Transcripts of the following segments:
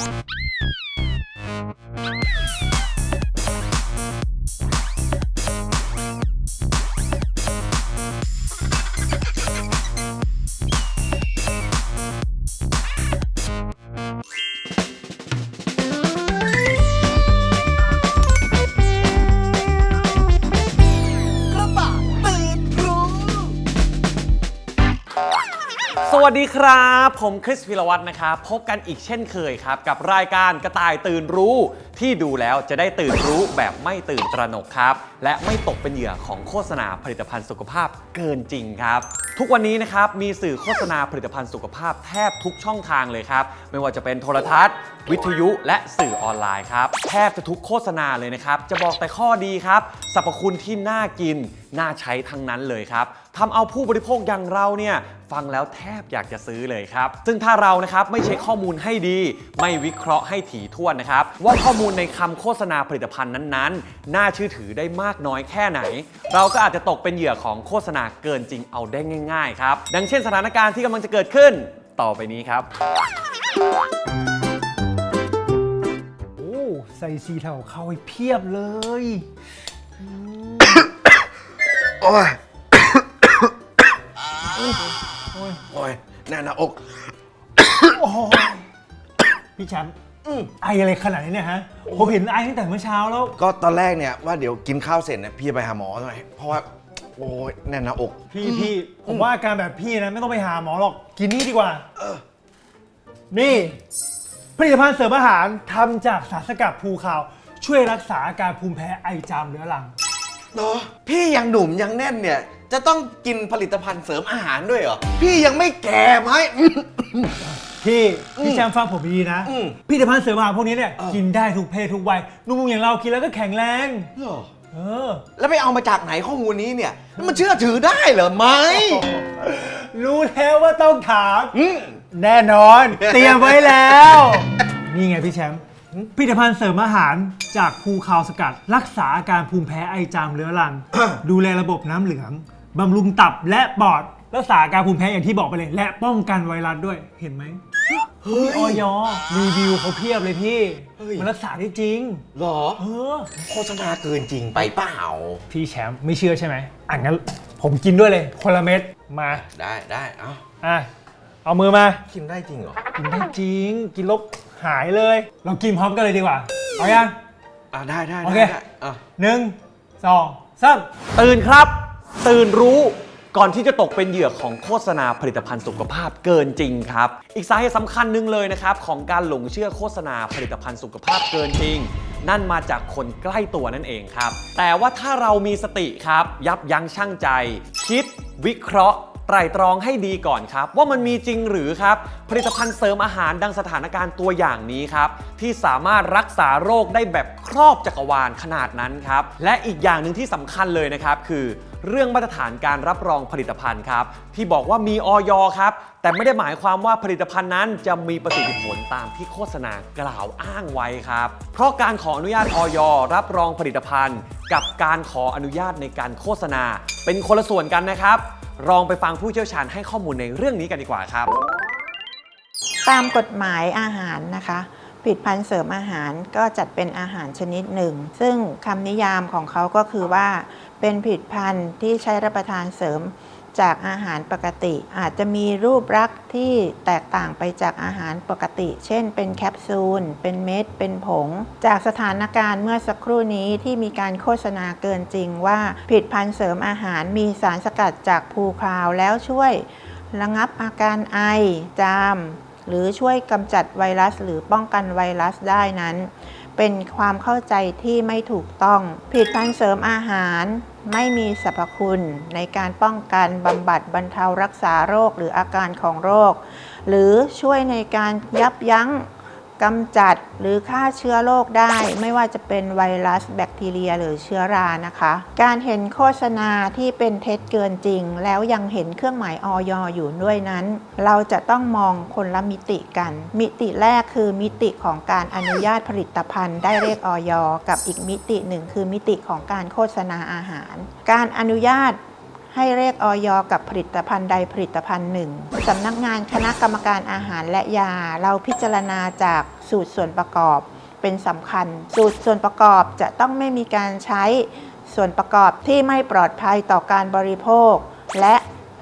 ส วัสดีครับ ผมคริสพิรวัตรนะครับ พบกันอีกเช่นเคยครับ กับรายการกระต่ายตื่นรู้ ที่ดูแล้วจะได้ตื่นรู้แบบไม่ตื่นตระหนกครับ และไม่ตกเป็นเหยื่อของโฆษณาผลิตภัณฑ์สุขภาพเกินจริงครับ ทุกวันนี้นะครับมีสื่อโฆษณาผลิตภัณฑ์สุขภาพแทบทุกช่องทางเลยครับไม่ว่าจะเป็นโทรทัศน์ วิทยุ และสื่อออนไลน์ครับแทบจะทุกโฆษณาเลยนะครับจะบอกแต่ข้อดีครับสรรพคุณที่น่ากินน่าใช้ทั้งนั้นเลยครับทำเอาผู้บริโภคอย่างเราเนี่ยฟังแล้วแทบอยากจะซื้อเลยครับ ซึ่งถ้าเรานะครับไม่เช็คข้อมูลให้ดี ไม่วิเคราะห์ให้ถี่ถ้วนนะครับ ว่าข้อมูลในคำโฆษณาผลิตภัณฑ์นั้นๆ น่าเชื่อถือได้มากน้อยแค่ไหน เราก็อาจจะตกเป็นเหยื่อของโฆษณาเกินจริงเอาได้ง่าย ๆ ครับ ดังเช่นสถานการณ์ที่กำลังจะเกิดขึ้นต่อไปนี้ครับ โอ้ใส่สีเทาเข้าไปเพียบเลยโอ้ยโอ้ยแน่นหน้าอก โอ้ยพี่แชมป์ ไออะไรขนาดนี้เนี่ยฮะผมเห็นไอตั้งแต่เมื่อเช้าแล้ว ก็ตอนแรกเนี่ยว่าเดี๋ยวกินข้าวเสร็จเนี่ยพี่จะไปหาหมอหน่อยเพราะว่าโอ้ยแน่นหน้าอก พี่พี่ผมว่าอาการแบบพี่นะ ไม่ต้องไปหาหมอหรอกกินนี่ดีกว่านี่ผลิตภัณฑ์เสริมอาหารทำจากสารสกัดภูขาวช่วยรักษาอาการภูมิแพ้ไอจามเรื้อรังเนาะพี่ยังหนุ่มยังแน่นเนี่ย จะต้องกินผลิตภัณฑ์เสริมอาหารด้วยเหรอ พี่ยังไม่แก่ไหม พี่พี่แชมป์ฟังผมดีนะอืมผลิตภัณฑ์เสริมอาหารพวกนี้เนี่ยเออ กินได้ทุกเพศทุกวัยหนุ่มๆอย่างเรากินแล้วก็แข็งแรง เหรอเออ แล้วไปเอามาจากไหนข้อมูลนี้เนี่ยมันเชื่อถือได้เหรอไหมรู้แล้วว่าต้องถาม อืม แน่นอน เตรียมไว้แล้ว นี่ไงพี่แชมป์ผลิตภัณฑ์เสริมอาหารจากภูคาวสกัด รักษาอาการภูมิแพ้ไอจามเรื้อรัง ดูแลระบบน้ำเหลืองบำรุงตับและปอด รักษาอาการภูมิแพ้อย่างที่บอกไปเลย และป้องกันไวรัสด้วยเห็นไหมเฮ้ย ออยรีวิวเขาเพียบเลยพี่ เฮ้ย มันรักษาได้จริงเหรอ เออ โฆษณาเกินจริงไปเปล่า พี่แชมป์ไม่เชื่อใช่ไหมอะงั้นผมกินด้วยเลยคนละเม็ดมาได้ได้เอ้าอะเอามือมา กินได้จริงเหรอ กินได้จริง กินแลบหายเลย เรากินพร้อมกันเลยดีกว่า เอายัง อ่าได้ได้โอได้เค ได้อะ หนึ่งสองสามตื่นครับ ตื่นรู้ ก่อนที่จะตกเป็นเหยื่อของโฆษณาผลิตภัณฑ์สุขภาพเกินจริงครับ อีกสาเหตุสำคัญหนึ่งเลยนะครับของการหลงเชื่อโฆษณาผลิตภัณฑ์สุขภาพเกินจริง นั่นมาจากคนใกล้ตัวนั่นเองครับ แต่ว่าถ้าเรามีสติครับ ยับยั้งชั่งใจ คิด วิเคราะห์ไตรตรองให้ดีก่อนครับ ว่ามันมีจริงหรือครับ ผลิตภัณฑ์เสริมอาหารดังสถานการณ์ตัวอย่างนี้ครับ ที่สามารถรักษาโรคได้แบบครอบจักรวาลขนาดนั้นครับ และอีกอย่างหนึ่งที่สำคัญเลยนะครับคือ เรื่องมาตรฐานการรับรองผลิตภัณฑ์ครับที่บอกว่ามีออยครับ แต่ไม่ได้หมายความว่าผลิตภัณฑ์นั้นจะมีประสิทธิผลตามที่โฆษณากล่าวอ้างไว้ครับ เพราะการขออนุญาตออยรับรองผลิตภัณฑ์ กับการขออนุญาตในการโฆษณา เป็นคนละส่วนกันนะครับลองไปฟังผู้เชี่ยวชาญให้ข้อมูลในเรื่องนี้กันดีกว่าครับ ตามกฎหมายอาหารนะคะ ผลิตภัณฑ์เสริมอาหารก็จัดเป็นอาหารชนิดหนึ่ง ซึ่งคำนิยามของเขาก็คือว่า เป็นผลิตภัณฑ์ที่ใช้รับประทานเสริมจากอาหารปกติ อาจจะมีรูปลักษณ์ที่แตกต่างไปจากอาหารปกติ เช่น เป็นแคปซูล เป็นเม็ด เป็นผง จากสถานการณ์เมื่อสักครู่นี้ที่มีการโฆษณาเกินจริงว่าผลิตภัณฑ์เสริมอาหารมีสารสกัดจากภูคราวแล้วช่วย ระงับอาการไอ จาม หรือช่วยกำจัดไวรัสหรือป้องกันไวรัสได้นั้น เป็นความเข้าใจที่ไม่ถูกต้อง ผลิตภัณฑ์เสริมอาหาร ไม่มีสรรพคุณในการป้องกันบำบัดบรรเทารักษาโรคหรืออาการของโรค หรือช่วยในการยับยั้ง กำจัดหรือฆ่าเชื้อโรคได้ ไม่ว่าจะเป็นไวรัส แบคทีเรีย หรือเชื้อรานะคะ การเห็นโฆษณาที่เป็นเท็จเกินจริง แล้วยังเห็นเครื่องหมายออยอยู่ด้วยนั้น เราจะต้องมองคนละมิติกัน มิติแรกคือมิติของการอนุญาตผลิตภัณฑ์ได้เลขออยกับอีกมิติหนึ่งคือมิติของการโฆษณาอาหาร การอนุญาต ให้เลขออยกับผลิตภัณฑ์ใดผลิตภัณฑ์หนึ่งสำนักงานคณะกรรมการอาหารและยา เราพิจารณาจากสูตรส่วนประกอบเป็นสำคัญ สูตรส่วนประกอบจะต้องไม่มีการใช้ส่วนประกอบที่ไม่ปลอดภัยต่อการบริโภค และ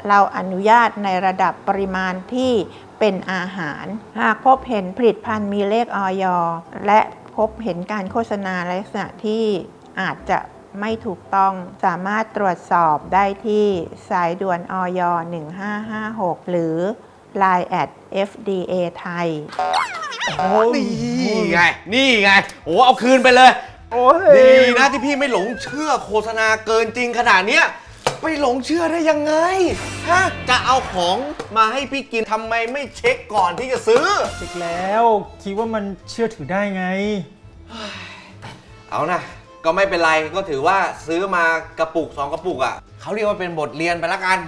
เราอนุญาตในระดับปริมาณที่เป็นอาหาร หากพบเห็นผลิตภัณฑ์มีเลขออยและพบเห็นการโฆษณาลักษณะที่อาจจะ ไม่ถูกต้องสามารถตรวจสอบได้ที่สายด่วนออย 1556 หรือ Line at FDA ไทย นี่ไง นี่ไง โอ้เอาคืนไปเลยโอ้ยดีนะที่พี่ไม่หลงเชื่อโฆษณาเกินจริงขนาดเนี้ยไปหลงเชื่อได้ยังไง ฮะ จะเอาของมาให้พี่กินทำไมไม่เช็คก่อนที่จะซื้อ อีกแล้ว คิดว่ามันเชื่อถือได้ไง เอานะ ก็ไม่เป็นไรก็ถือว่าซื้อมากระปุกสองกระปุกอะเขาเรียกว่าเป็นบทเรียนไปละกัน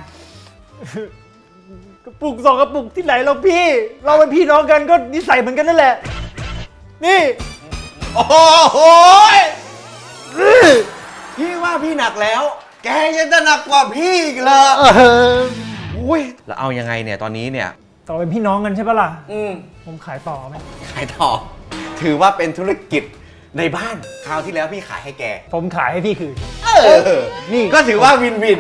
กระปุกสองกระปุกที่ไหนเราพี่ เราเป็นพี่น้องกันก็นิสัยเหมือนกันนั่นแหละ นี่โอ้โหยพี่ว่าพี่หนักแล้ว แกยังจะหนักกว่าพี่อีกเหรออุ้ยแล้วเอายังไงเนี่ยตอนนี้เนี่ย ต่อเป็นพี่น้องกันใช่ปะล่ะ อืม ผมขายต่อไหมขายต่อ ถือว่าเป็นธุรกิจ ในบ้านคราวที่แล้วพี่ขายให้แก ผมขายให้พี่คืน เออ นี่ ก็ถือว่าวินวิน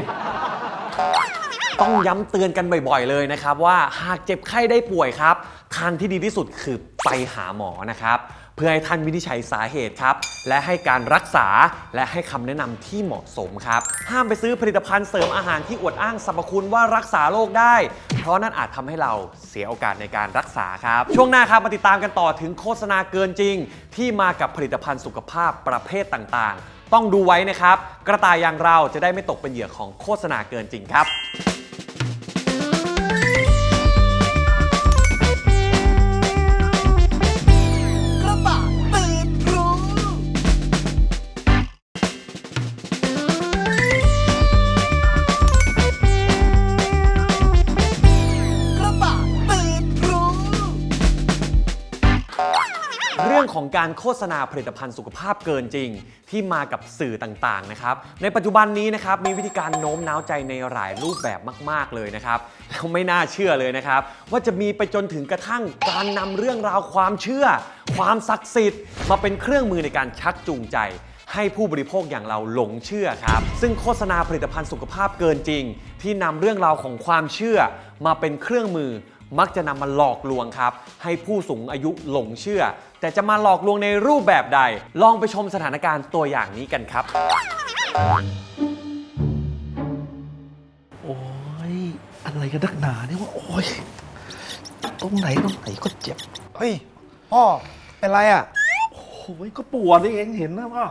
ต้องย้ำเตือนกันบ่อยๆเลยนะครับว่าหากเจ็บไข้ได้ป่วยครับ ทางที่ดีที่สุดคือไปหาหมอนะครับ เพื่อให้ท่านวินิจฉัยสาเหตุครับ และให้การรักษาและให้คำแนะนำที่เหมาะสมครับ ห้ามไปซื้อผลิตภัณฑ์เสริมอาหารที่อวดอ้างสรรพคุณว่ารักษาโรคได้ เพราะนั่นอาจทำให้เราเสียโอกาสในการรักษาครับ ช่วงหน้าครับมาติดตามกันต่อถึงโฆษณาเกินจริง ที่มากับผลิตภัณฑ์สุขภาพประเภทต่างๆ ต้องดูไว้นะครับ กระต่ายอย่างเราจะได้ไม่ตกเป็นเหยื่อของโฆษณาเกินจริงครับ ของการโฆษณาผลิตภัณฑ์สุขภาพเกินจริง ที่มากับสื่อต่างๆนะครับ ในปัจจุบันนี้นะครับมีวิธีการโน้มน้าวใจในหลายรูปแบบมาก ๆเลยนะครับแล้วไม่น่าเชื่อเลยนะครับ ว่าจะมีไปจนถึงกระทั่งการนำเรื่องราวความเชื่อ ความศักดิ์สิทธิ์ มาเป็นเครื่องมือในการชักจูงใจ ให้ผู้บริโภคอย่างเราหลงเชื่อครับ ซึ่งโฆษณาผลิตภัณฑ์สุขภาพเกินจริง ที่นำเรื่องราวของความเชื่อ มาเป็นเครื่องมือ มักจะนำมาหลอกลวงครับ ให้ผู้สูงอายุหลงเชื่อ แต่จะมาหลอกลวงในรูปแบบใด ลองไปชมสถานการณ์ตัวอย่างนี้กันครับ โอ้ย อะไรกันนักหนาเนี่ยว่าโอ้ย ตรงไหนตรงไหนก็เจ็บ เฮ้ยพ่อเป็นไรอะโอ้ยก็ปวดนี่เองเห็นนะว่า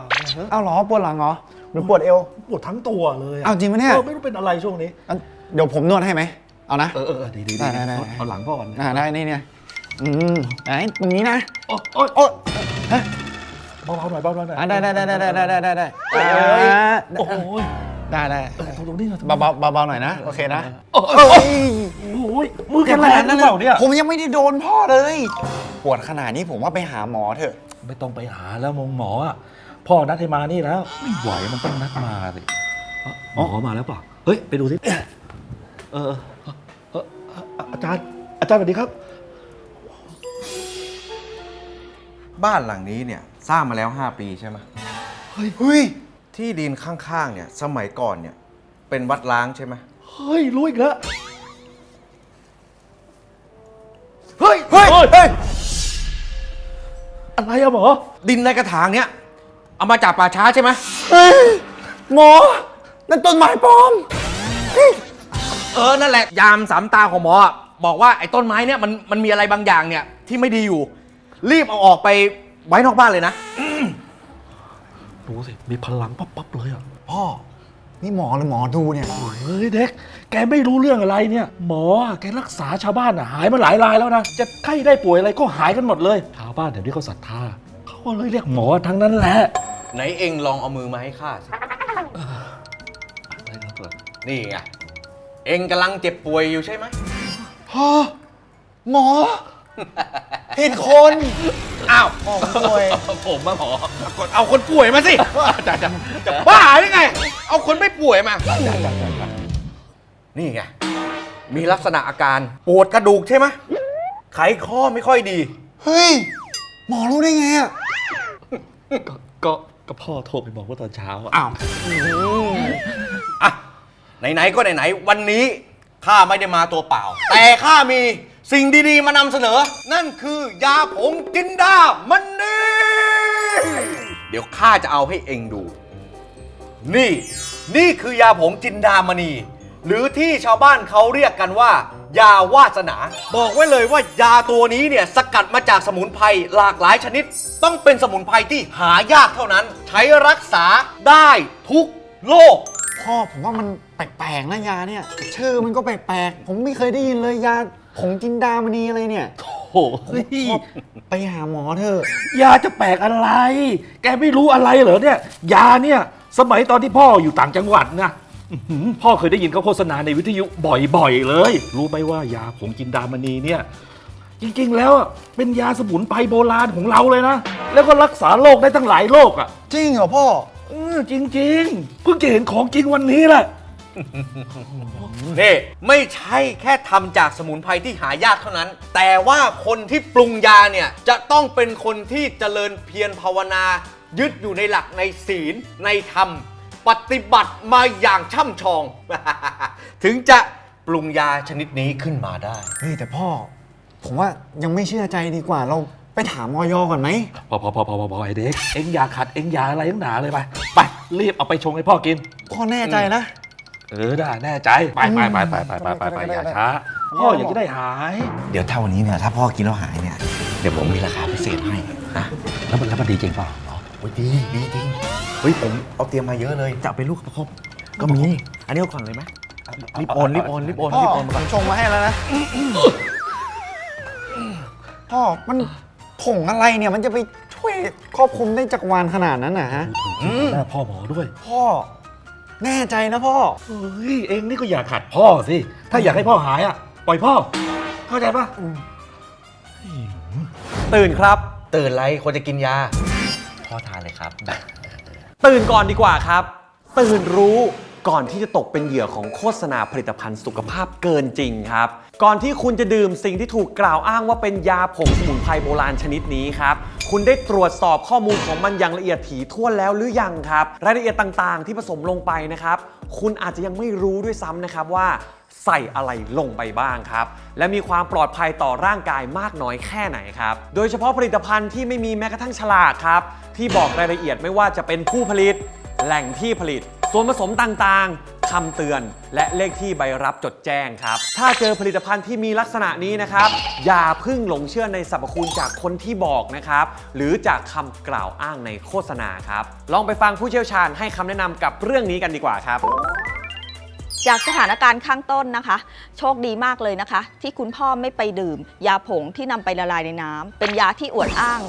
เอาเหรอปวดหลังเหรอหรือปวดเอวปวดทั้งตัวเลยะเอาจริงปะเนี่ยออไม่รู้เป็นอะไรช่วงนี้อันเดี๋ยวผมนวดให้ไหมเอานะ เออเออเออดีดีได้ดีได้ได้เอาเอาหลังพ่อก่อนอ่าได้นี่เนี่ย อืมไหนตรงนี้นะ โอ้ยโอ้ยโอ้ฮะเบาๆหน่อยเบาๆหน่อยอ่าได้ได้ได้ได้ได้ได้ได้ได้โอ้ยอ่าโอ้ยได้ได้เออตรงตรงนี้หน่อยเบาเบาเบาเบาหน่อยนะ โอเคนะ โอ้ยโอ้ยโอ้ยมือแข็งแรงหรือเปล่าเนี่ย ผมยังไม่ได้โดนพ่อเลย ปวดขนาดนี้ผมว่าไปหาหมอเถอะ ไม่ต้องไปหาแล้วมงหมออะพ่อนัดให้มานี่แล้ว ไม่ไหวมันต้องนัดมาสิเอ้าหมอมาแล้วเปล่ะ เฮ้ย ไปดูสิเออเออเอออาจารย์ อาจารย์สวัสดีครับ บ้านหลังนี้เนี่ยสร้างมาแล้ว 5 ปีใช่ไหมเฮ้ยเฮ้ย ที่ดินข้างๆเนี่ยสมัยก่อนเนี่ยเป็นวัดล้างใช่ไหมเฮ้ย รู้อีกแล้ว เฮ้ย เฮ้ย เฮ้ย อะไรอะหมอ ดินในกระถางเนี่ยเอามาจากป่าช้าใช่ไหมหมอ นั่นต้นไม้ปลอม เออ นั่นแหละ ยามสามตาของหมออะบอกว่าไอ้ต้นไม้เนี่ยมันมันมีอะไรบางอย่างเนี่ยที่ไม่ดีอยู่ รีบเอาออกไปไว้นอกบ้านเลยนะ ดูสิ มีพลังปั๊บปั๊บเลยอะพ่อ นี่หมอหรือหมอดูเนี่ย เฮ้ยเด็ก แกไม่รู้เรื่องอะไรเนี่ย หมออะแกรักษาชาวบ้านอะหายมาหลายรายแล้วนะ จะไข้ได้ป่วยอะไรก็หายกันหมดเลย ชาวบ้านเดี๋ยวนี้เขาศรัทธาเขาก็เลยเรียกหมอทั้งนั้นแหละไหนเองลองเอามือมาให้ข้าสิอะไรนะเปิดนี่ไง เองกำลังเจ็บป่วยอยู่ใช่ไหม พ่อ หมอ ผิดคน อ้าวพ่อผมป่วย ผมมาหมอเอาคนป่วยมาสิจะจะจะบ้าหรือไง เอาคนไม่ป่วยมา นี่ไง มีลักษณะอาการปวดกระดูกใช่ไหมไขข้อไม่ค่อยดี เฮ้ย หมอรู้ได้ไงอะก็ก็ก็พ่อโทรไปบอกว่าตอนเช้าอะอ้าวอะไหนๆก็ไหนๆวันนี้ข้าไม่ได้มาตัวเปล่า แต่ข้ามี สิ่งดีๆมานำเสนอ นั่นคือยาผงจินดามันนี่ เดี๋ยวข้าจะเอาให้เองดู นี่ นี่คือยาผงจินดามณี หรือที่ชาวบ้านเขาเรียกกันว่า ยาวาสนา บอกไว้เลยว่ายาตัวนี้เนี่ยสกัดมาจากสมุนไพรหลากหลายชนิด ต้องเป็นสมุนไพรที่หายากเท่านั้น ใช้รักษาได้ทุกโรค พ่อผมว่ามันแปลกๆนะยาเนี่ย ชื่อมันก็แปลกๆ ผมไม่เคยได้ยินเลยยา ผงจินดามณีอะไรเนี่ยโอ้โหพ่อไปหาหมอเถอะ ยาจะแปลกอะไร แกไม่รู้อะไรเหรอเนี่ย ยาเนี่ย สมัยตอนที่พ่ออยู่ต่างจังหวัดนะอื้อหือพ่อเคยได้ยินเขาโฆษณาในวิทยุบ่อยๆเลย รู้ไหมว่ายาผงจินดามณีเนี่ย จริงๆ แล้วอะเป็นยาสมุนไพรโบราณของเราเลยนะ แล้วก็รักษาโรคได้ตั้งหลายโรคอะจริงเหรอพ่อ เออจริง ๆ เพิ่งจะเห็นของจริงวันนี้แหละ นี่ไม่ใช่แค่ทำจากสมุนไพรที่หายากเท่านั้น แต่ว่าคนที่ปรุงยาเนี่ย จะต้องเป็นคนที่เจริญเพียรภาวนา ยึดอยู่ในหลักในศีลในธรรม ปฏิบัติมาอย่างช่ำชอง ถึงจะปรุงยาชนิดนี้ขึ้นมาได้ เฮ้ยแต่พ่อ ผมว่ายังไม่เชื่อใจดีกว่าเราไปถามออยก่อนไหม พอพอพอพอพอพอไอเด็ก เอ็งอย่าขัดเอ็งอย่าอะไรทั้งหนาเลยไป ไป รีบเอาไปชงให้พ่อกิน พ่อแน่ใจนะ เออได้แน่ใจไปไปไปไปไปไปไปไปอย่าช้าพ่ออยากจะได้หาย เดี๋ยวถ้าวันนี้เนี่ยถ้าพ่อกินแล้วหายเนี่ยเดี๋ยวผมมีราคาพิเศษให้นะแล้วมันแล้วมันดีจริงเปล่าโอ้ยดีดีจริงเฮ้ยผมเอาเตรียมมาเยอะเลยจะเอาไปลูกประคบก็มีอันนี้เอาก่อนเลยไหมรีบโอนรีบโอนรีบโอนรีบโอนผมชงมาให้แล้วนะพ่อมันผงอะไรเนี่ยมันจะไปช่วยครอบคลุมได้จักรวาลขนาดนั้นนะฮะแม่พ่อหมอด้วย พ่อ แน่ใจนะพ่อ เฮ้ยเอ็งนี่ก็อย่าขัดพ่อสิ ถ้าอยากให้พ่อหายอะ ปล่อยพ่อ เข้าใจปะตื่นครับ ตื่นไรควรจะกินยา พ่อทานเลยครับ ตื่นก่อนดีกว่าครับ ตื่นรู้ ก่อนที่จะตกเป็นเหยื่อของโฆษณาผลิตภัณฑ์สุขภาพเกินจริงครับ ก่อนที่คุณจะดื่มสิ่งที่ถูกกล่าวอ้างว่าเป็นยาผงสมุนไพรโบราณชนิดนี้ครับ คุณได้ตรวจสอบข้อมูลของมันอย่างละเอียดถี่ถ้วนแล้วหรือยังครับ รายละเอียดต่างๆ ที่ผสมลงไปนะครับ คุณอาจจะยังไม่รู้ด้วยซ้ำนะครับว่าใส่อะไรลงไปบ้างครับ และมีความปลอดภัยต่อร่างกายมากน้อยแค่ไหนครับ โดยเฉพาะผลิตภัณฑ์ที่ไม่มีแม้กระทั่งฉลากครับ ที่บอกรายละเอียดไม่ว่าจะเป็นผู้ผลิต แหล่งที่ผลิต ส่วนผสมต่างๆคำเตือน และเลขที่ใบรับจดแจ้งครับ ถ้าเจอผลิตภัณฑ์ที่มีลักษณะนี้นะครับ อย่าพึ่งหลงเชื่อในสรรพคุณจากคนที่บอกนะครับ หรือจากคำกล่าวอ้างในโฆษณาครับ ลองไปฟังผู้เชี่ยวชาญให้คำแนะนำกับเรื่องนี้กันดีกว่าครับจากสถานการณ์ข้างต้นนะคะ โชคดีมากเลยนะคะ ที่คุณพ่อไม่ไปดื่ม ยาผงที่นำไปละลายในน้ำเป็นยาที่อวดอ้าง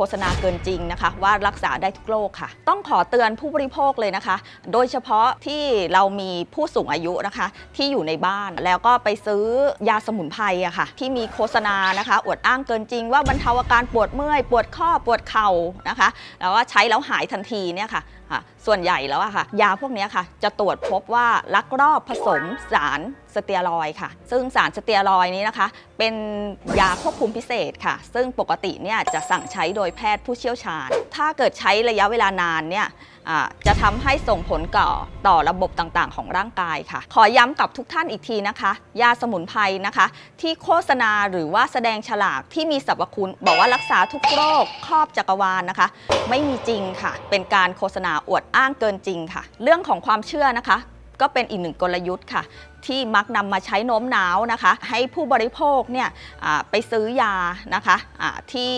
ฆษณาเกินจริงนะคะ ว่ารักษาได้ทุกโรคค่ะ ต้องขอเตือนผู้บริโภคเลยนะคะ โดยเฉพาะที่เรามีผู้สูงอายุนะคะ ที่อยู่ในบ้านแล้วก็ไปซื้อยาสมุนไพรอะค่ะ ที่มีโฆษณานะคะ อวดอ้างเกินจริง ว่าบรรเทาอาการปวดเมื่อยปวดข้อปวดเข่านะคะ แล้วก็ใช้แล้วหายทันทีเนี่ยค่ะค่ะส่วนใหญ่แล้วอะค่ะ ยาพวกนี้ค่ะ จะตรวจพบว่าลักลอบผสมสารสเตียรอยค่ะ ซึ่งสารสเตียรอยนี้นะคะ เป็นยาควบคุมพิเศษค่ะ ซึ่งปกติเนี่ยจะสั่งใช้โดยแพทย์ผู้เชี่ยวชาญ ถ้าเกิดใช้ระยะเวลานานเนี่ยจะทำให้ส่งผลก่อต่อระบบต่างๆ ของร่างกายค่ะ ขอย้ำกับทุกท่านอีกทีนะคะ ยาสมุนไพรนะคะ ที่โฆษณาหรือว่าแสดงฉลากที่มีสรรพคุณ บอกว่ารักษาทุกโรคครอบจักรวาลนะคะ ไม่มีจริงค่ะ เป็นการโฆษณาอวดอ้างเกินจริงค่ะ เรื่องของความเชื่อนะคะ ก็เป็นอีกหนึ่งกลยุทธ์ค่ะ ที่มักนำมาใช้โน้มน้าวนะคะ ให้ผู้บริโภคเนี่ยไปซื้อยานะคะที่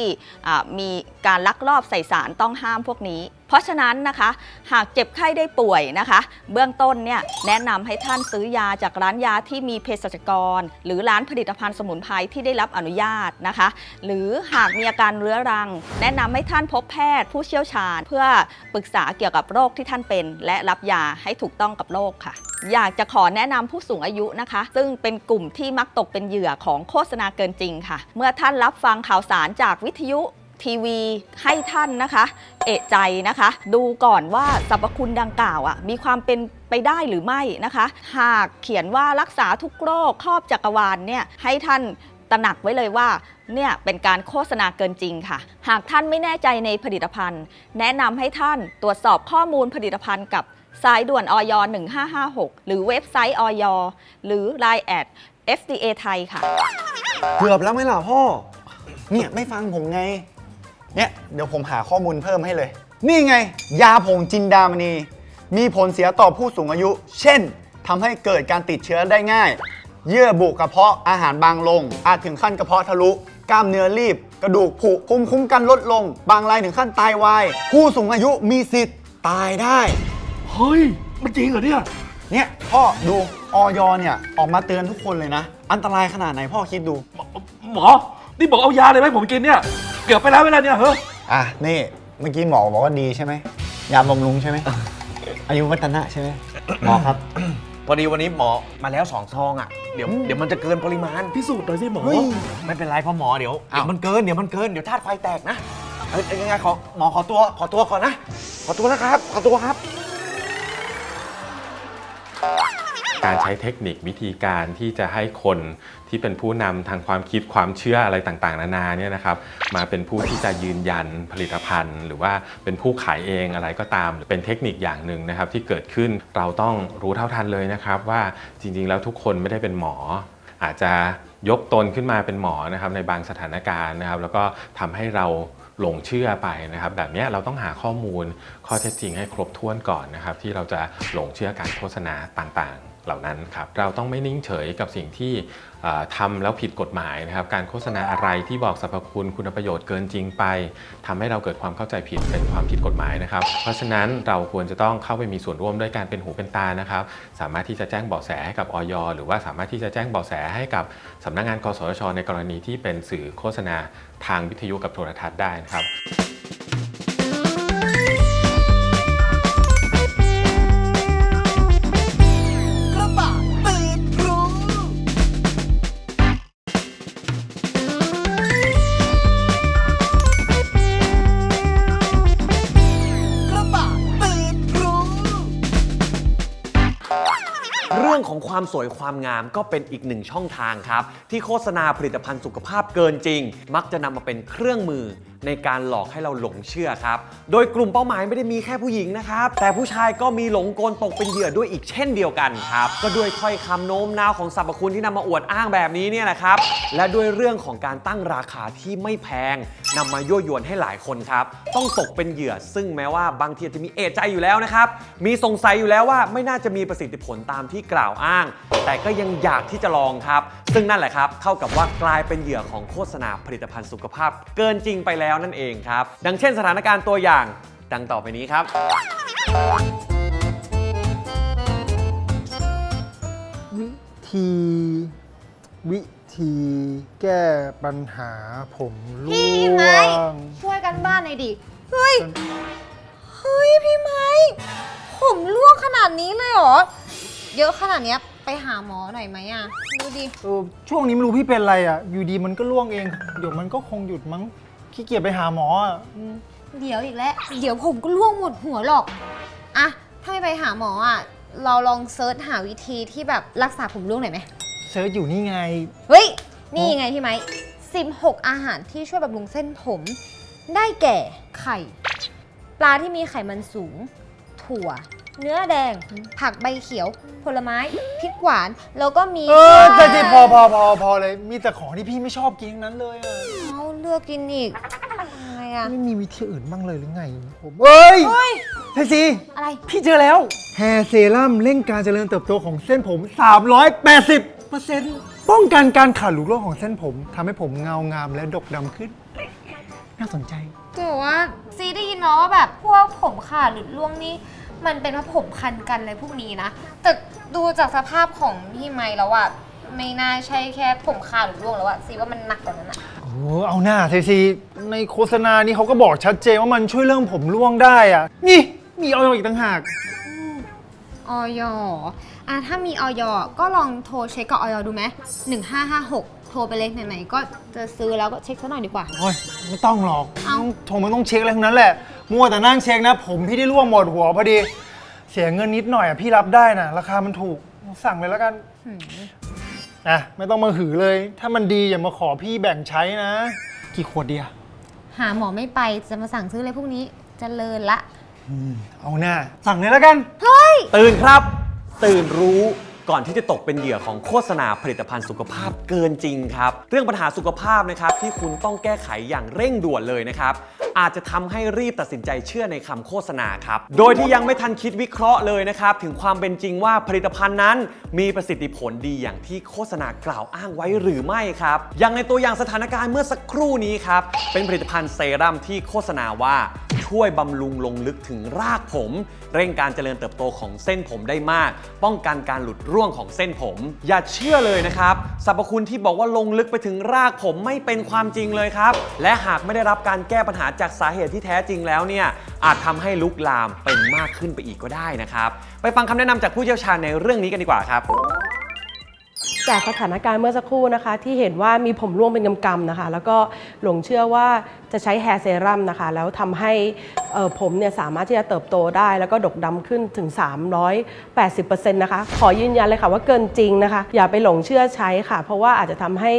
มีการลักลอบใส่สารต้องห้ามพวกนี้ เพราะฉะนั้นนะคะ หากเจ็บไข้ได้ป่วยนะคะ เบื้องต้นเนี่ยแนะนำให้ท่านซื้อยาจากร้านยาที่มีเภสัชกร หรือร้านผลิตภัณฑ์สมุนไพรที่ได้รับอนุญาตนะคะ หรือหากมีอาการเรื้อรัง แนะนำให้ท่านพบแพทย์ผู้เชี่ยวชาญ เพื่อปรึกษาเกี่ยวกับโรคที่ท่านเป็น และรับยาให้ถูกต้องกับโรคค่ะอยากจะขอแนะนำผู้สูงอายุนะคะ ซึ่งเป็นกลุ่มที่มักตกเป็นเหยื่อของโฆษณาเกินจริงค่ะ เมื่อท่านรับฟังข่าวสารจากวิทยุ ทีวีให้ท่านนะคะ เอะใจนะคะ ดูก่อนว่าสรรพคุณดังกล่าวอะมีความเป็นไปได้หรือไม่นะคะ หากเขียนว่ารักษาทุกโรคครอบจักรวาลเนี่ยให้ท่านตระหนักไว้เลยว่าเนี่ยเป็นการโฆษณาเกินจริงค่ะ หากท่านไม่แน่ใจในผลิตภัณฑ์ แนะนำให้ท่านตรวจสอบข้อมูลผลิตภัณฑ์กับสายด่วนออย1556 หรือเว็บไซต์ออยหรือ Line แอด FDA ไทยค่ะ เกือบแล้วไหมล่ะพ่อ เนี่ยไม่ฟังผมไง เนี่ยเดี๋ยวผมหาข้อมูลเพิ่มให้เลย นี่ไง ยาผงจินดามณี มีผลเสียต่อผู้สูงอายุ เช่นทำให้เกิดการติดเชื้อได้ง่าย เยื่อบุกระเพาะอาหารบางลง อาจถึงขั้นกระเพาะทะลุ กล้ามเนื้อรีบ กระดูกผุภูมิคุ้มกันลดลง บางรายถึงขั้นตายวาย ผู้สูงอายุมีสิทธิ์ตายได้ เฮ้ย มันจริงเหรอเนี่ย เนี่ยพ่อดูออยเนี่ยออกมาเตือนทุกคนเลยนะ อันตรายขนาดไหนพ่อคิดดู หมอ นี่บอกเอายาเลยไหมผมกินเนี่ย เกือบไปแล้วเวลาเนี่ยเฮ้ยอะนี่เมื่อกี้หมอบอกว่าดีใช่ไหมยาบำรุงใช่ไหมอายุวัฒนะใช่ไหมหมอครับ พอดีวันนี้หมอมาแล้วสองซองอะเดี๋ยวเดี๋ยวมันจะเกินปริมาณ พิสูจน์หน่อยสิหมอ เฮ้ย ไม่เป็นไรพ่อหมอเดี๋ยวอ้าวเดี๋ยวมันเกินเดี๋ยวมันเกินเดี๋ยวธาตุไฟแตกนะเอ้ยยังไงขอหมอขอตัวขอตัวก่อนนะ ขอตัวนะครับ ขอตัวครับ การใช้เทคนิควิธีการที่จะให้คนที่เป็นผู้นำทางความคิดความเชื่ออะไรต่างๆ นานาเนี่ยนะครับมาเป็นผู้ที่จะยืนยันผลิตภัณฑ์ หรือว่าเป็นผู้ขายเองอะไรก็ตาม หรือเป็นเทคนิคอย่างหนึ่งนะครับที่เกิดขึ้นเราต้องรู้เท่าทันเลยนะครับ ว่าจริงๆ แล้วทุกคนไม่ได้เป็นหมอ อาจจะยกตนขึ้นมาเป็นหมอนะครับในบางสถานการณ์นะครับ แล้วก็ทำให้เราหลงเชื่อไปนะครับ แบบนี้เราต้องหาข้อมูลข้อเท็จจริงให้ครบถ้วนก่อนนะครับ ที่เราจะหลงเชื่อการโฆษณาต่างๆ เหล่านั้นครับเราต้องไม่นิ่งเฉยกับสิ่งที่เอ่อทำแล้วผิดกฎหมายนะครับ การโฆษณาอะไรที่บอกสรรพคุณคุณประโยชน์เกินจริงไปทำให้เราเกิดความเข้าใจผิดเป็นความผิดกฎหมายนะครับ เพราะฉะนั้นเราควรจะต้องเข้าไปมีส่วนร่วมด้วยการเป็นหูเป็นตานะครับ สามารถที่จะแจ้งเบาะแสให้กับออยหรือว่าสามารถที่จะแจ้งเบาะแสให้กับสำนักงานกสชในกรณีที่เป็นสื่อโฆษณาทางวิทยุกับโทรทัศน์ได้นะครับ สวยความงามก็เป็นอีกหนึ่งช่องทางครับ ที่โฆษณาผลิตภัณฑ์สุขภาพเกินจริง มักจะนำมาเป็นเครื่องมือ ในการหลอกให้เราหลงเชื่อครับ โดยกลุ่มเป้าหมายไม่ได้มีแค่ผู้หญิงนะครับ แต่ผู้ชายก็มีหลงกลตกเป็นเหยื่อด้วยอีกเช่นเดียวกันครับ ก็ด้วยถ้อยคำโน้มน้าวของสรรพคุณที่นำมาอวดอ้างแบบนี้เนี่ยแหละครับ และด้วยเรื่องของการตั้งราคาที่ไม่แพงนำมายั่วยวนให้หลายคนครับ ต้องตกเป็นเหยื่อ ซึ่งแม้ว่าบางทีอาจจะมีเอะใจอยู่แล้วนะครับ มีสงสัยอยู่แล้วว่าไม่น่าจะมีประสิทธิผลตามที่กล่าวอ้าง แต่ก็ยังอยากที่จะลองครับ ซึ่งนั่นแหละครับ เท่ากับว่ากลายเป็นเหยื่อของโฆษณาผลิตภัณฑ์สุขภาพ เกินจริงไปแล้วนั่นเองครับ ดังเช่นสถานการณ์ตัวอย่าง ดังต่อไปนี้ครับ วิธี วิธีแก้ปัญหาผมร่พี่ไหมวงช่วยกันบ้านหน่อยดิ เฮ้ย เฮ้ย พี่ไม้ผมร่วงขนาดนี้เลยเหรอ เยอะขนาดเนี้ยไปหาหมอหน่อยไหมอะ ดูดิ เออช่วงนี้ไม่รู้พี่เป็นอะไรอะ อยู่ดีมันก็ล่วงเอง เดี๋ยวมันก็คงหยุดมั้ง ขี้เกียจไปหาหมออะอืมเดี๋ยวอีกแล้ว เดี๋ยวผมก็ร่วงหมดหัวหรอก อะถ้าไม่ไปหาหมออะเราลองเซิร์ชหาวิธีที่แบบรักษาผมร่วงหน่อยไหม เซิร์ชอยู่นี่ไง เฮ้ย นี่ไงพี่ไม้16 อาหารที่ช่วยบำรุงเส้นผม ได้แก่ไข่ ปลาที่มีไขมันสูง ถั่ว เนื้อแดง ผักใบเขียว ผลไม้พริกหวาน แล้วก็มีเออใจเย็นพอพอพอพอเลย มีแต่ของที่พี่ไม่ชอบกินทั้งนั้นเลยอะ เอาเลือกกินอีกอะไรอะไม่มีวิธีอื่นบ้างเลยหรือไงผมเอ้ยเฮ้ยไทซีอะไร พี่เจอแล้ว แฮร์เซรั่มเร่งการเจริญเติบโตของเส้นผม 380ป้องกันการขาดหลุดร่วงของเส้นผมทำให้ผมเงางามและดกดำขึ้น น่าสนใจแต่ว่าซีได้ยินมาว่าแบบพวกผมขาดหลุดร่วงนี่มันเป็นเพราะผมคันกันอะไรพวกนี้นะ แต่ดูจากสภาพของพี่ไม้แล้วอะไม่น่าใช่แค่ผมขาดหลุดร่วงแล้วอะซีว่ามันหนักกว่านั้นอะ โอ้เอาหน้าไทซีในโฆษณานี้เขาก็บอกชัดเจนว่ามันช่วยเรื่องผมร่วงได้อะนี่มีออยอีกต่างหาก ออยอะถ้ามีออยก็ลองโทรเช็คกับออยดูไหม1556 โทรไปเลยไหนๆก็จะซื้อแล้วก็เช็คซะหน่อยดีกว่า โอ้ยไม่ต้องหรอกเอ้าโทรไม่ต้องเช็คอะไรทั้งนั้นแหละ มัวแต่นั่งเช็คนะ ผมพี่ได้ร่วงหมดหัวพอดี เสียเงินนิดหน่อยอะพี่รับได้นะราคามันถูกสั่งเลยแล้วกัน หืม อะไม่ต้องมาหือเลย ถ้ามันดีอย่ามาขอพี่แบ่งใช้นะ กี่ขวดเดียหาหมอไม่ไปจะมาสั่งซื้ออะไรพวกนี้เจริญละ เอาหน้าสั่งเลยแล้วกัน เฮ้ย ตื่นครับ ตื่นรู้ ก่อนที่จะตกเป็นเหยื่อของโฆษณาผลิตภัณฑ์สุขภาพเกินจริงครับ เรื่องปัญหาสุขภาพนะครับที่คุณต้องแก้ไขอย่างเร่งด่วนเลยนะครับอาจจะทำให้รีบตัดสินใจเชื่อในคำโฆษณาครับ โดยที่ยังไม่ทันคิดวิเคราะห์เลยนะครับ ถึงความเป็นจริงว่าผลิตภัณฑ์นั้น มีประสิทธิผลดีอย่างที่โฆษณากล่าวอ้างไว้หรือไม่ครับ อย่างในตัวอย่างสถานการณ์เมื่อสักครู่นี้ครับ เป็นผลิตภัณฑ์เซรั่มที่โฆษณาว่า ช่วยบำรุงลงลึกถึงรากผม เร่งการเจริญเติบโตของเส้นผมได้มาก ป้องกันการหลุดร่วงของเส้นผม อย่าเชื่อเลยนะครับสรรพคุณที่บอกว่าลงลึกไปถึงรากผมไม่เป็นความจริงเลยครับ และหากไม่ได้รับการแก้ปัญหาจากสาเหตุที่แท้จริงแล้วเนี่ยอาจทำให้ลุกลามเป็นมากขึ้นไปอีกก็ได้นะครับ ไปฟังคำแนะนำจากผู้เชี่ยวชาญในเรื่องนี้กันดีกว่าครับจากสถานการณ์เมื่อสักครู่นะคะ ที่เห็นว่ามีผมร่วงเป็นกำๆนะคะ แล้วก็หลงเชื่อว่า จะใช้แฮร์เซรั่มนะคะ แล้วทำให้ผมเนี่ยสามารถที่จะเติบโตได้ แล้วก็ดกดำขึ้นถึง 380%นะคะ ขอยืนยันเลยค่ะว่าเกินจริงนะคะ อย่าไปหลงเชื่อใช้ค่ะ เพราะว่าอาจจะทำให้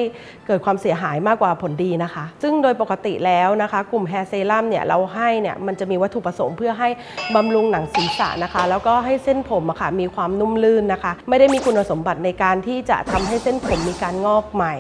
เกิดความเสียหายมากกว่าผลดีนะคะ ซึ่งโดยปกติแล้วนะคะ กลุ่มแฮร์เซรั่มเนี่ยเราให้เนี่ยมันจะมีวัตถุประสงค์เพื่อให้บำรุงหนังศีรษะนะคะ แล้วก็ให้เส้นผมอะค่ะมีความนุ่มลื่นนะคะ ไม่ได้มีคุณสมบัติในการที่จะทำให้เส้นผมมีการงอกใหม่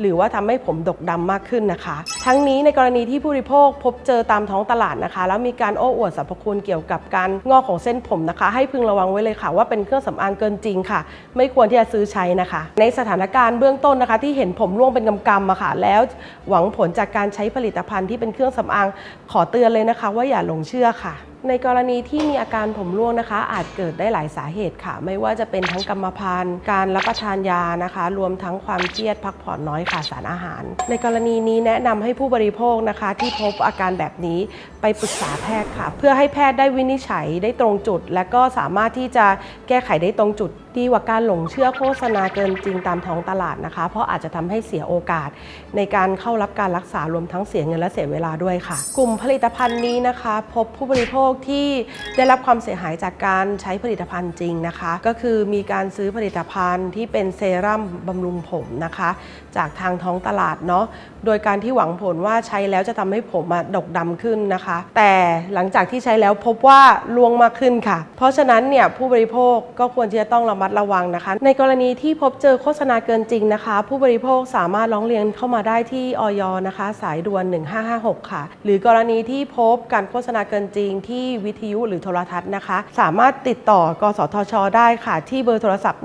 หรือว่าทำให้ผมดกดำมากขึ้นนะคะ ทั้งนี้ในกรณีที่ผู้บริโภคพบเจอตามท้องตลาดนะคะ แล้วมีการโอ้อวดสรรพคุณเกี่ยวกับการงอกของเส้นผมนะคะ ให้พึงระวังไว้เลยค่ะว่าเป็นเครื่องสำอางเกินจริงค่ะ ไม่ควรที่จะซื้อใช้นะคะ ในสถานการณ์เบื้องต้นนะคะ ที่เห็นผมร่วงเป็นกำๆอะค่ะ แล้วหวังผลจากการใช้ผลิตภัณฑ์ที่เป็นเครื่องสำอางขอเตือนเลยนะคะ ว่าอย่าหลงเชื่อค่ะ ในกรณีที่มีอาการผมร่วงนะคะ อาจเกิดได้หลายสาเหตุค่ะ ไม่ว่าจะเป็นทั้งกรรมพันธุ์การรับประทานยานะคะ รวมทั้งความเครียดพักผ่อนน้อยขาดสารอาหาร ในกรณีนี้แนะนำให้ผู้บริโภคนะคะ ที่พบอาการแบบนี้ไปปรึกษาแพทย์ค่ะ เพื่อให้แพทย์ได้วินิจฉัยได้ตรงจุด และก็สามารถที่จะแก้ไขได้ตรงจุดดีกว่าการหลงเชื่อโฆษณาเกินจริงตามท้องตลาดนะคะ เพราะอาจจะทำให้เสียโอกาส ในการเข้ารับการรักษารวมทั้งเสียเงินและเสียเวลาด้วยค่ะ กลุ่มผลิตภัณฑ์นี้นะคะ พบผู้บริโภคที่ได้รับความเสียหายจากการใช้ผลิตภัณฑ์จริงนะคะ ก็คือมีการซื้อผลิตภัณฑ์ที่เป็นเซรั่มบำรุงผมนะคะ จากทางท้องตลาดเนาะ โดยการที่หวังผลว่าใช้แล้วจะทำให้ผมดกดำขึ้นนะคะ แต่หลังจากที่ใช้แล้วพบว่าลวงมากขึ้นค่ะ เพราะฉะนั้นเนี่ยผู้บริโภคก็ควรที่จะต้องระมัดระวังนะคะ ในกรณีที่พบเจอโฆษณาเกินจริงนะคะ ผู้บริโภคสามารถร้องเรียนเข้ามาได้ที่ออยนะคะ สายด่วน 1556 ค่ะ หรือกรณีที่พบการโฆษณาเกินจริง ที่วิทยุหรือโทรทัศน์นะคะ สามารถติดต่อกสทช ได้ค่ะ ที่เบอร์โทรศัพท์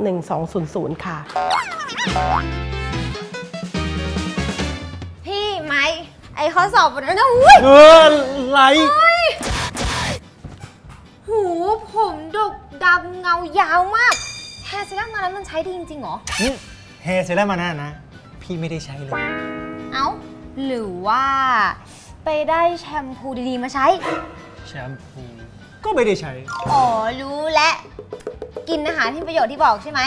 1200 ค่ะ ไอข้อสอบวันนั้นนะอุ้ยเออไหลเฮ้ยหูผมดกดำเงายาวมาก แฮร์เซรั่มมาแล้วมันใช้ดีจริงๆเหรอแฮร์เซรั่มมาหน้านะ พี่ไม่ได้ใช้เลย เอ้า หรือว่า ไปได้แชมพูดีๆมาใช้ แชมพูก็ไม่ได้ใช้ อ๋อ รู้แล้วกินอาหารที่มีประโยชน์ที่บอกใช่ไหม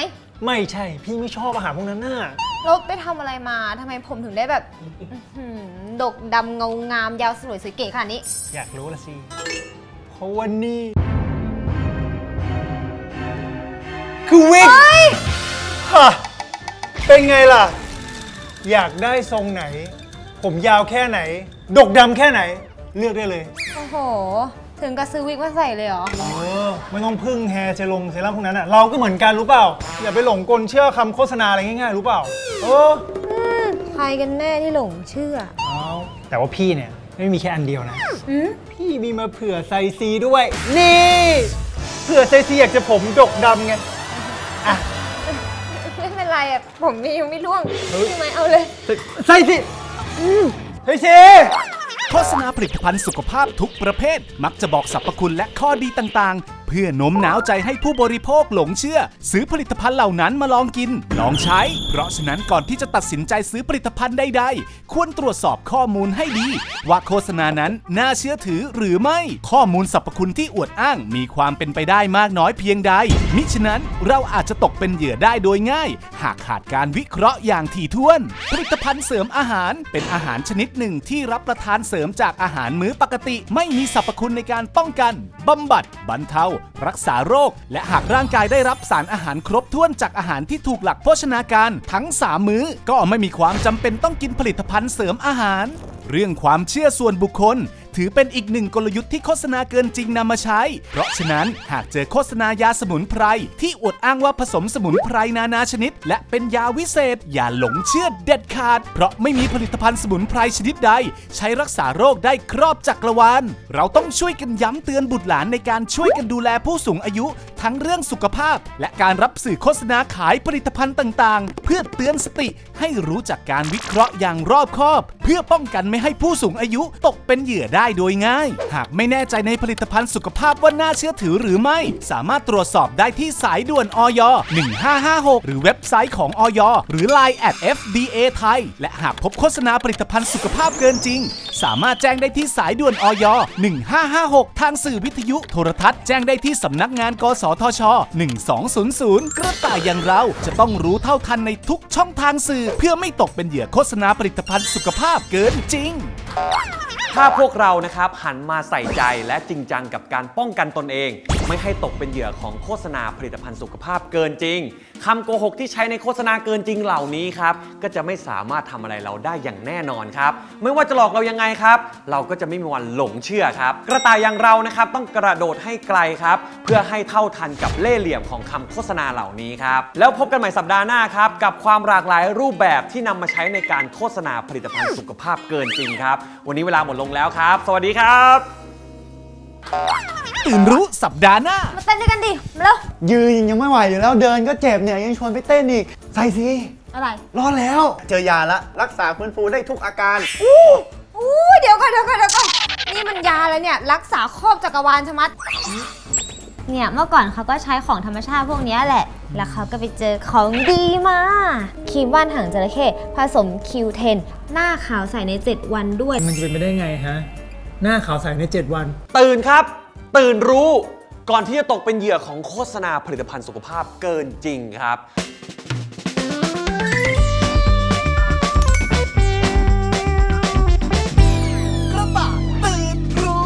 ไม่ใช่ พี่ไม่ชอบอาหารพวกนั้นน่ะ แล้วไปทำอะไรมาทำไมผมถึงได้แบบอื้อหือ ดกดำเงางามยาวสวยสวยเก๋ขนาดนี้ อยากรู้ละสิเพราะว่านี่คือวิกฮะเป็นไงล่ะ อยากได้ทรงไหน ผมยาวแค่ไหน ดกดำแค่ไหน เลือกได้เลย โอ้โห ถึงกับซื้อวิกมาใส่เลยเหรอ เออ ไม่ต้องพึ่งแฮร์เซลงเซรั่มพวกนั้นอะ เราก็เหมือนกันรู้เปล่า อย่าไปหลงกลเชื่อคำโฆษณาอะไรง่ายๆ รู้เปล่า เออ ใครกันแน่ที่หลงเชื่อเอา แต่ว่าพี่เนี่ยไม่มีแค่อันเดียวนะอืมพี่มีมาเผื่อไซซีด้วย นี่ เผื่อไซซีอยากจะผมดกดำไงไม่เป็นไรอะผมมียังไม่ร่วงพี่ไหมเอาเลย ไซซีไซซี โฆษณาผลิตภัณฑ์สุขภาพทุกประเภท มักจะบอกสรรพคุณและข้อดีต่างๆ เพื่อโน้มน้าวใจให้ผู้บริโภคหลงเชื่อ ซื้อผลิตภัณฑ์เหล่านั้นมาลองกิน ลองใช้ เพราะฉะนั้นก่อนที่จะตัดสินใจซื้อผลิตภัณฑ์ใดๆ ควรตรวจสอบข้อมูลให้ดี ว่าโฆษณานั้นน่าเชื่อถือหรือไม่ ข้อมูลสรรพคุณที่อวดอ้าง มีความเป็นไปได้มากน้อยเพียงใด มิฉะนั้นเราอาจจะตกเป็นเหยื่อได้โดยง่าย หากขาดการวิเคราะห์อย่างถี่ถ้วน ผลิตภัณฑ์เสริมอาหารเป็นอาหารชนิดหนึ่งที่รับประทานเสริมจากอาหารมื้อปกติ ไม่มีสรรพคุณในการป้องกันบำบัด บรรเทา รักษาโรค และหากร่างกายได้รับสารอาหารครบถ้วนจากอาหารที่ถูกหลักโภชนาการทั้ง 3 มื้อ ก็ไม่มีความจำเป็นต้องกินผลิตภัณฑ์เสริมอาหาร เรื่องความเชื่อส่วนบุคคล ถือเป็นอีกหนึ่งกลยุทธ์ที่โฆษณาเกินจริงนำมาใช้ เพราะฉะนั้นหากเจอโฆษณายาสมุนไพรที่อวดอ้างว่าผสมสมุนไพรนานาชนิด และเป็นยาวิเศษ อย่าหลงเชื่อเด็ดขาด เพราะไม่มีผลิตภัณฑ์สมุนไพรชนิดใด ใช้รักษาโรคได้ครอบจักรวาลเราต้องช่วยกันย้ำเตือนบุตรหลานในการช่วยกันดูแลผู้สูงอายุ ทั้งเรื่องสุขภาพ และการรับสื่อโฆษณาขายผลิตภัณฑ์ต่างๆ เพื่อเตือนสติให้รู้จักการวิเคราะห์อย่างรอบคอบ เพื่อป้องกันไม่ให้ผู้สูงอายุตกเป็นเหยื่อได้โดยง่าย หากไม่แน่ใจในผลิตภัณฑ์สุขภาพว่าน่าเชื่อถือหรือไม่ สามารถตรวจสอบได้ที่สายด่วนอย 1556 หรือเว็บไซต์ของอยหรือ Line at FDA ไทย และหากพบโฆษณาผลิตภัณฑ์สุขภาพเกินจริง สามารถแจ้งได้ที่สายด่วนอย1556 ทางสื่อวิทยุโทรทัศน์แจ้งได้ที่สำนักงานกสทช 1200 กระต่ายอย่างเราจะต้องรู้เท่าทันในทุกช่องทางสื่อ เพื่อไม่ตกเป็นเหยื่อโฆษณาผลิตภัณฑ์สุขภาพเกินจริง ถ้าพวกเรานะครับหันมาใส่ใจและจริงจังกับการป้องกันตนเอง ไม่ให้ตกเป็นเหยื่อของโฆษณาผลิตภัณฑ์สุขภาพเกินจริงคำโกหกที่ใช้ในโฆษณาเกินจริงเหล่านี้ครับก็จะไม่สามารถทำอะไรเราได้อย่างแน่นอนครับไม่ว่าจะหลอกเรายังไงครับ เราก็จะไม่มีวันหลงเชื่อครับ กระต่ายอย่างเรานะครับต้องกระโดดให้ไกลครับ เพื่อให้เท่าทันกับเล่ห์เหลี่ยมของคำโฆษณาเหล่านี้ครับแล้วพบกันใหม่สัปดาห์หน้าครับกับความหลากหลายรูปแบบที่นำมาใช้ในการโฆษณาผลิตภัณฑ์สุขภาพเกินจริงครับ วันนี้เวลาหมดลงแล้วครับ สวัสดีครับ ตื่นรู้สัปดาห์หน้า มาเต้นด้วยกันดิมาแล้วยืนยังไม่ไหวอยู่แล้วเดินก็เจ็บเนี่ยยังชวนไปเต้นอีกไซซีอะไรรอดแล้ว เจอยาละรักษาฟื้นฟูได้ทุกอาการอู้เดี๋ยวก่อนเดี๋ยวก่อนเดี๋ยวก่อนนี่มันยาแล้วเนี่ยรักษาครอบจักรวาลชะมัดเนี่ยเมื่อก่อนเขาก็ใช้ของธรรมชาติพวกเนี้ยแหละ แล้วเขาก็ไปเจอของดีมาครีมว่านหางจระเข้ผสม Q10 หน้าขาวใส่ใน 7 วันด้วย มันจะเป็นไปได้ไงฮะ หน้าขาวใสใน 7 วัน ตื่นครับ ตื่นรู้ก่อนที่จะตกเป็นเหยื่อของโฆษณาผลิตภัณฑ์สุขภาพเกินจริงครับ กระบะตื่นรู้